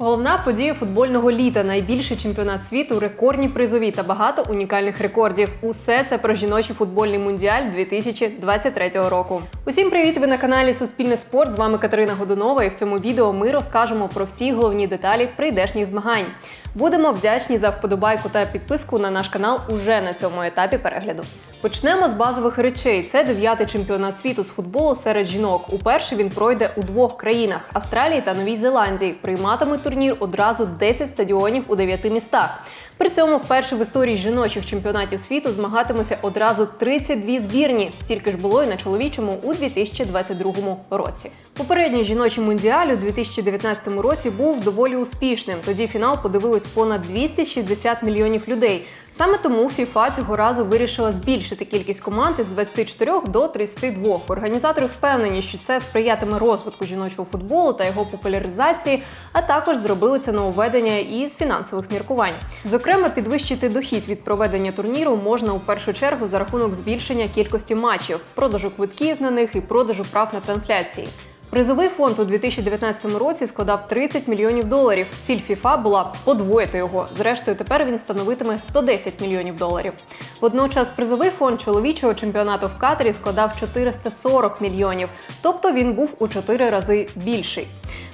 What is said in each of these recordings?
Головна подія футбольного літа найбільший чемпіонат світу, рекордні призові та багато унікальних рекордів. Усе це про жіночий футбольний мундіаль 2023 року. Усім привіт! Ви на каналі Суспільне спорт. З вами Катерина Годунова. І в цьому відео ми розкажемо про всі головні деталі прийдешніх змагань. Будемо вдячні за вподобайку та підписку на наш канал уже на цьому етапі перегляду. Почнемо з базових речей. Це дев'ятий чемпіонат світу з футболу серед жінок. Уперше він пройде у двох країнах Австралії та Новій Зеландії. Прийматиме турнір одразу 10 стадіонів у 9 містах. При цьому вперше в історії жіночих чемпіонатів світу змагатимуться одразу 32 збірні. Стільки ж було і на чоловічому у 2022 році. Попередній жіночий мундіаль у 2019 році був доволі успішним. Тоді фінал подивилось понад 260 мільйонів людей. Саме тому FIFA цього разу вирішила збільшити кількість команд із 24 до 32. Організатори впевнені, що це сприятиме розвитку жіночого футболу та його популяризації, а також зробили це нововведення із фінансових міркувань. Зокрема, підвищити дохід від проведення турніру можна у першу чергу за рахунок збільшення кількості матчів, продажу квитків на них і продажу прав на трансляції. Призовий фонд у 2019 році складав 30 мільйонів доларів. Ціль FIFA була подвоїти його. Зрештою, тепер він становитиме 110 мільйонів доларів. Водночас призовий фонд чоловічого чемпіонату в Катарі складав 440 мільйонів, тобто він був у 4 рази більший.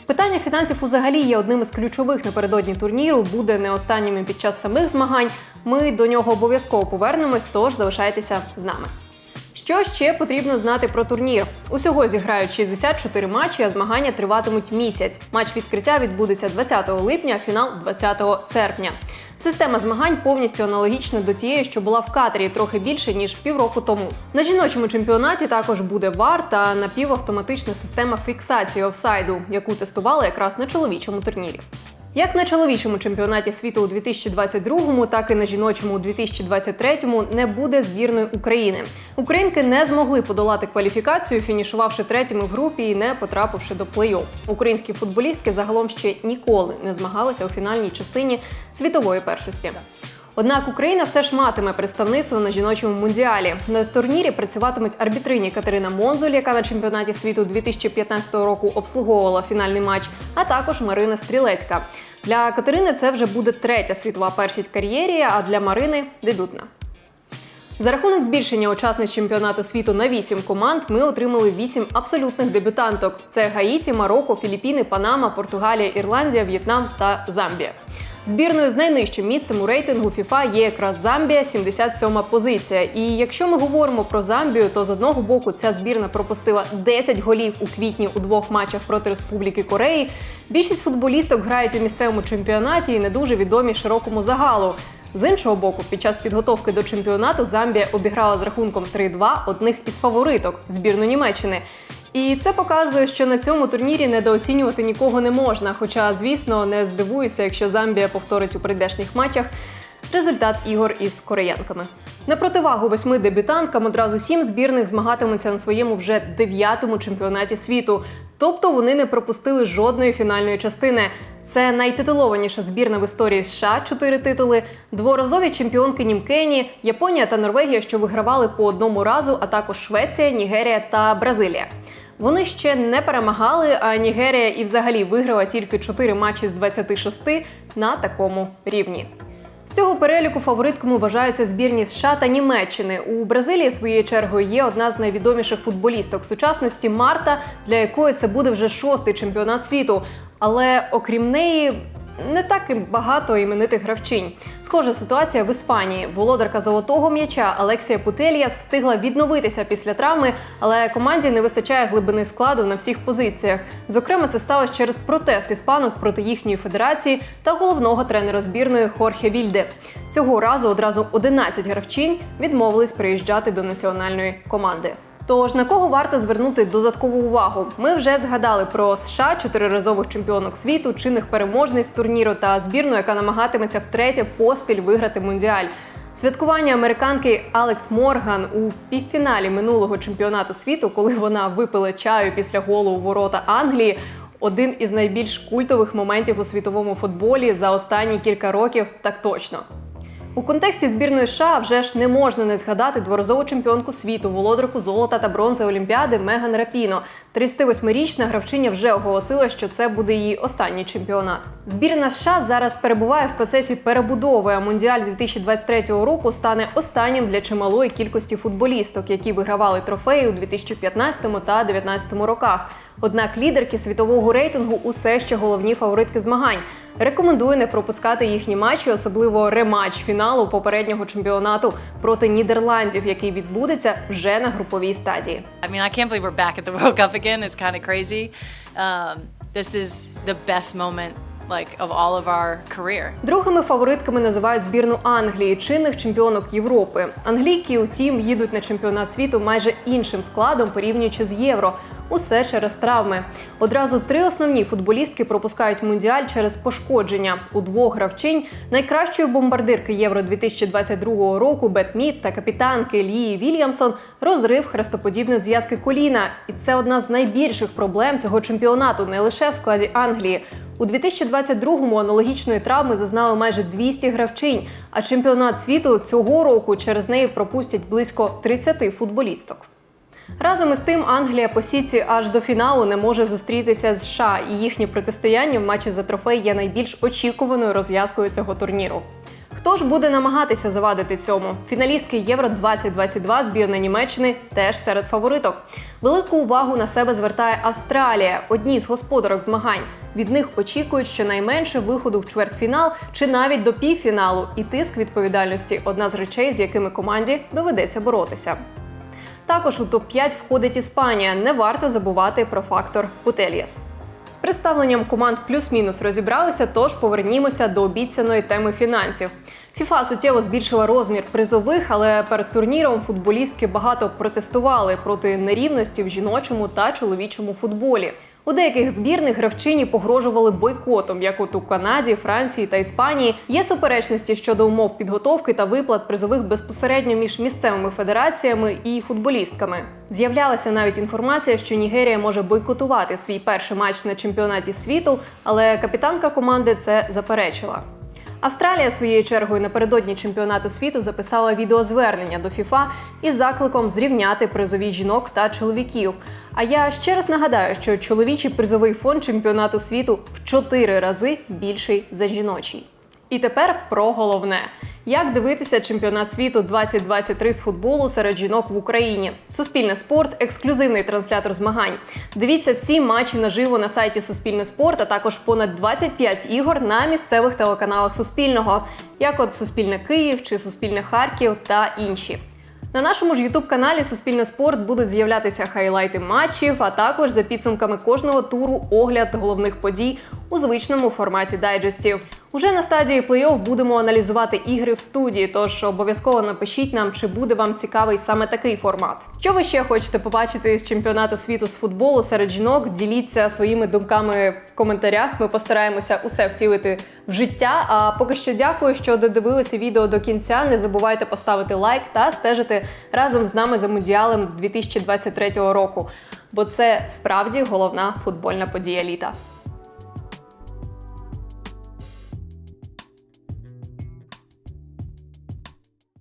Питання фінансів взагалі є одним із ключових напередодні турніру, буде не останніми під час самих змагань. Ми до нього обов'язково повернемось, тож залишайтеся з нами. Що ще потрібно знати про турнір? Усього зіграють 64 матчі, а змагання триватимуть місяць. Матч відкриття відбудеться 20 липня, а фінал 20 серпня. Система змагань повністю аналогічна до тієї, що була в Катері, трохи більше ніж півроку тому. На жіночому чемпіонаті також буде вар та напівавтоматична система фіксації офсайду, яку тестували якраз на чоловічому турнірі. Як на чоловічому чемпіонаті світу у 2022-му, так і на жіночому у 2023-му не буде збірної України. Українки не змогли подолати кваліфікацію, фінішувавши третіми в групі і не потрапивши до плей-офф. Українські футболістки загалом ще ніколи не змагалися у фінальній частині світової першості. Однак Україна все ж матиме представництво на жіночому мундіалі. На турнірі працюватимуть арбітрині Катерина Монзоль, яка на чемпіонаті світу 2015 року обслуговувала фінальний матч, а також Марина Стрілецька. Для Катерини це вже буде третя світова першість кар'єрі, а для Марини дебютна. За рахунок збільшення учасниць чемпіонату світу на 8 команд ми отримали 8 абсолютних дебютанток: це Гаїті, Марокко, Філіппіни, Панама, Португалія, Ірландія, В'єтнам та Замбія. Збірною з найнижчим місцем у рейтингу FIFA є якраз Замбія, 77 позиція. І якщо ми говоримо про Замбію, то з одного боку ця збірна пропустила 10 голів у квітні у двох матчах проти Республіки Кореї. Більшість футболісток грають у місцевому чемпіонаті і не дуже відомі широкому загалу. З іншого боку, під час підготовки до чемпіонату Замбія обіграла з рахунком 3-2 одних із фавориток збірну Німеччини. І це показує, що на цьому турнірі недооцінювати нікого не можна. Хоча, звісно, не здивуюся, якщо Замбія повторить у прийдешніх матчах результат ігор із кореянками. На противагу восьми дебютанткам одразу сім збірних змагатимуться на своєму вже дев'ятому чемпіонаті світу. Тобто вони не пропустили жодної фінальної частини. Це найтитулованіша збірна в історії США чотири титули, дворазові чемпіонки Німкені, Японія та Норвегія, що вигравали по одному разу, а також Швеція, Нігерія та Бразилія. Вони ще не перемагали, а Нігерія і взагалі виграла тільки 4 матчі з 26 на такому рівні. З цього переліку фаворитками вважаються збірні США та Німеччини. У Бразилії своєю чергою є одна з найвідоміших футболісток сучасності Марта, для якої це буде вже шостий чемпіонат світу. Але окрім неї. Не так і багато іменитих гравчинь. Схожа ситуація в Іспанії. Володарка золотого м'яча Алексія Путельяс встигла відновитися після травми, але команді не вистачає глибини складу на всіх позиціях. Зокрема, це сталося через протест іспанок проти їхньої федерації та головного тренера збірної Хорхе Вільде. Цього разу одразу 11 гравчинь відмовились приїжджати до національної команди. Тож на кого варто звернути додаткову увагу? Ми вже згадали про США, чотириразових чемпіонок світу, чинних переможниць турніру та збірну, яка намагатиметься втретє поспіль виграти мундіаль. Святкування американки Алекс Морган у півфіналі минулого чемпіонату світу, коли вона випила чаю після голу у ворота Англії. Один із найбільш культових моментів у світовому футболі за останні кілька років, так точно. У контексті збірної США вже ж не можна не згадати дворазову чемпіонку світу, володарку золота та бронзи Олімпіади Меган Рапіно 38-річна гравчиня вже оголосила, що це буде її останній чемпіонат. Збірна США зараз перебуває в процесі перебудови. а Мундіаль 2023 року стане останнім для чималої кількості футболісток, які вигравали трофеї у 2015 та 2019 роках. Однак лідерки світового рейтингу усе ще головні фаворитки змагань. Рекомендую не пропускати їхні матчі, особливо рематч фіналу попереднього чемпіонату проти Нідерландів, який відбудеться вже на груповій стадії. I mean, I can't believe we're back at the World Cup again. It's kind of crazy. Um, this is the best moment, like, of all of our career. Другими фаворитками називають збірну Англії, чинних чемпіонок Європи. Англійки, утім, їдуть на чемпіонат світу майже іншим складом, порівнюючи з євро. Усе через травми. Одразу три основні футболістки пропускають мундіаль через пошкодження. У двох гравчинь найкращої бомбардирки Євро 2022 року Бет Мід та капітанки Лії Вільямсон розрив хрестоподібної зв'язки коліна. І це одна з найбільших проблем цього чемпіонату, не лише в складі Англії. У 2022-му аналогічної травми зазнали майже 200 гравчинь, а чемпіонат світу цього року через неї пропустять близько 30 футболісток. Разом із тим, Англія по сітці аж до фіналу не може зустрітися з США, і їхнє протистояння в матчі за трофей є найбільш очікуваною розв'язкою цього турніру. Хто ж буде намагатися завадити цьому? Фіналістки Євро 2022 збірна Німеччини теж серед фавориток. Велику увагу на себе звертає Австралія, одні з господарок змагань. Від них очікують щонайменше виходу в чвертьфінал чи навіть до півфіналу, і тиск відповідальності одна з речей, з якими команді доведеться боротися. Також у топ-5 входить Іспанія. Не варто забувати про фактор Путельєс. З представленням команд плюс-мінус розібралися, тож повернімося до обіцяної теми фінансів. ФІФА суттєво збільшила розмір призових, але перед турніром футболістки багато протестували проти нерівності в жіночому та чоловічому футболі. У деяких збірних гравчині погрожували бойкотом, як от у Канаді, Франції та Іспанії. Є суперечності щодо умов підготовки та виплат призових безпосередньо між місцевими федераціями і футболістками. З'являлася навіть інформація, що Нігерія може бойкотувати свій перший матч на чемпіонаті світу, але капітанка команди це заперечила. Австралія своєю чергою напередодні чемпіонату світу записала відеозвернення до ФІФА із закликом зрівняти призові жінок та чоловіків. А я ще раз нагадаю, що чоловічий призовий фонд чемпіонату світу в чотири рази більший за жіночий. І тепер про головне: як дивитися чемпіонат світу 2023 з футболу серед жінок в Україні? Суспільне спорт, ексклюзивний транслятор змагань. Дивіться всі матчі наживо на сайті Суспільне спорт, а також понад 25 ігор на місцевих телеканалах Суспільного, як от Суспільне Київ чи Суспільне Харків та інші. На нашому ж youtube каналі Суспільне спорт будуть з'являтися хайлайти матчів, а також за підсумками кожного туру огляд головних подій у звичному форматі дайджестів. Уже на стадії плей-офф будемо аналізувати ігри в студії, тож обов'язково напишіть нам, чи буде вам цікавий саме такий формат. Що ви ще хочете побачити з чемпіонату світу з футболу серед жінок? Діліться своїми думками в коментарях. Ми постараємося усе втілити в життя. А поки що дякую, що додивилися відео до кінця. Не забувайте поставити лайк та стежити разом з нами за мундіалем 2023 року, бо це справді головна футбольна подія літа.